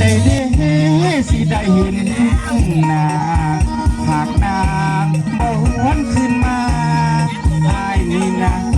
ได้เด้สิได้เห็นนาหากนางบ่หวนขึ้นมาอายนี่นะ